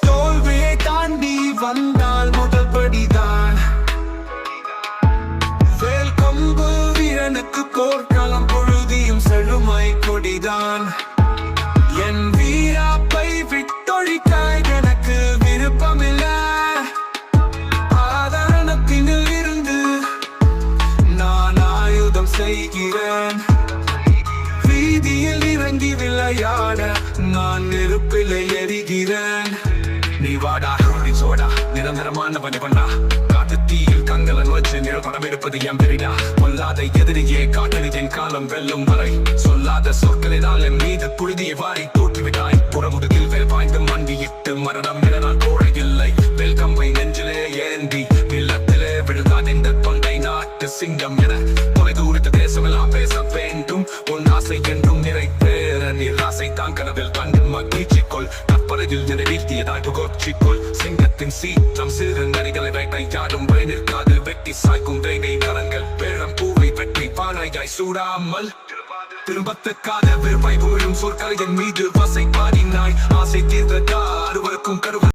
தோல்வியை தாண்டி வந்தால் முதல் படிதான். வேல் கொம்பு வீரனுக்கு போர்க்காலம் பொழுதியும் செழுமை கொடிதான். செய்கிறேன். வீதியில் இறங்கி விளையாட நான் நெருப்பிலை எரிகிறேன். நீ வாடா நீ சோடா நிரந்தரமான பணி பண்ணா காத்து தீயில் கங்கலன் வச்சு நிழப்படம் எடுப்பது என் பெரிடா. கொல்லாத எதிரியே காட்டறிதேன் காலம் வெல்லும் வரை. சொல்லாத சொற்களினால் என் மீது புழுதியை வாரி தூற்றிவிட்டாய் புறமுதுகில் வேல் பாய்ந்து மண்டியிட்டு மரணம் என நான் கோழ இல்லை வெல் நெஞ்சிலே ஏந்தி சிங்கம் என தொலை தூரத்து தேசமெல்லாம் பேச வேண்டும். உன் ஆசை என்றும் நிறைவேற நீர் ஆசை தான் கனவில் கண்டு மகிழ்ச்சிக்குள். தற்பறையில் நிறைவேற்றியதாய் புகழ்ச்சிக்குள் சிங்கத்தின் சீற்றம் சிறு நரிகளை வேட்டை யாரும் வழி நிற்காது. வெட்டி சாய்க்கும் வேகை நரங்கள் பேரம் பூவை வெட்டி பானையாய் சூடாமல் திரும்பத்துக்காத விருப்பை போயும் சொற்களை என் மீது வசை பாடினாய். ஆசை தீர்ந்ததா அறுவருக்கும் கருவ